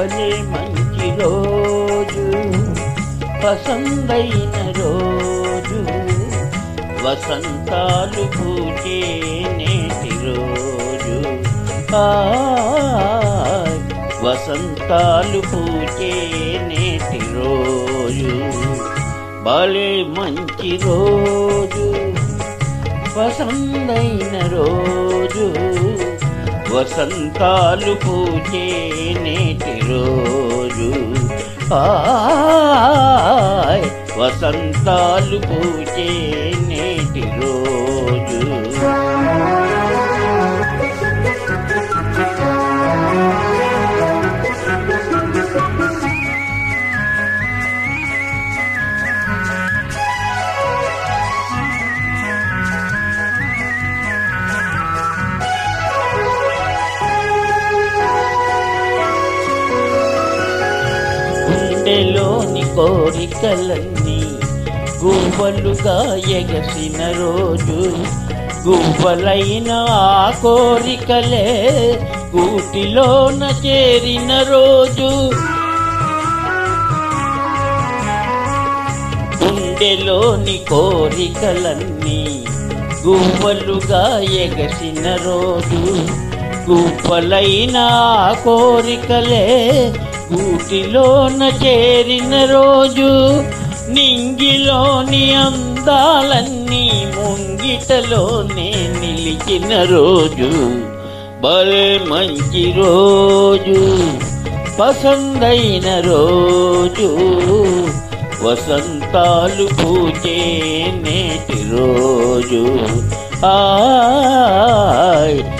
వలే మంచి రోజు పసందైన రోజు వసంతాలు పూచే నేటి రోజు. వసంతాలు పూచే నేటి రోజు. భలే మంచి రోజు వసందైన రోజు. వసంతాలు పూజే నేటి రోజు. హాయ్ వసంతాలు పూజే గుండెలోని కోరికలన్నీ గువ్వలుగా ఎగసిన రోజు. గువ్వలైన ఆ కోరికలే కూటిలోన చేరిన రోజు. గుండెలోని కోరికలన్నీ గువ్వలుగా ఎగసిన రోజు. గువ్వలైన కోరికలే గూటిలోన చేరిన రోజు నింగిలోని అందాలన్నీ ముంగిటలోనే నిలిచిన రోజు. భలే మంచి రోజు పసందైన రోజు. వసంతాలు పూజే నేటి రోజు. ఆయ్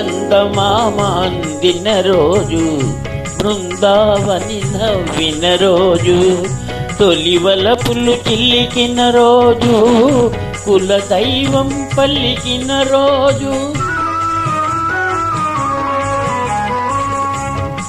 చందమామ అందిన రోజు బృందావని నవ్విన రోజు తొలివల పులు చిల్లికిన రోజు కుల దైవం పల్లికిన రోజు.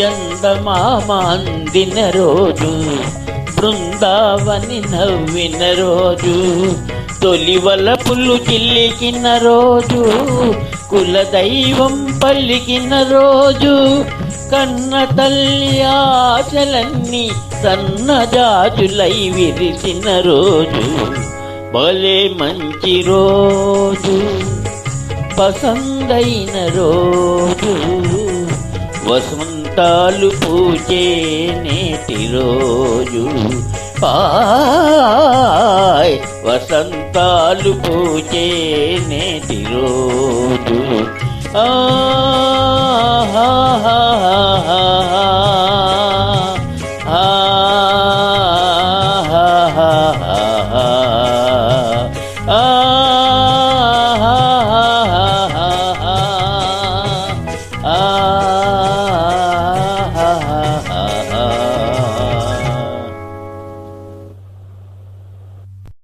చందమామ అందిన రోజు బృందావని నవ్విన రోజు తొలివల పులు చిల్లికిన రోజు కుల దైవం పలికిన రోజు కన్న తల్లి ఆశలన్నీ సన్నజాజులై విరిసిన రోజు. భలే మంచి రోజు పసందైన రోజు. వసంతాలు పూజే నేటి రోజు. పాయ్ వసంతాలు పూజే నేటి రోజు. Mm-hmm. Ah, ah, ah, ah, ah, ah, ah, ah, ah, ah, ah, ah, ah,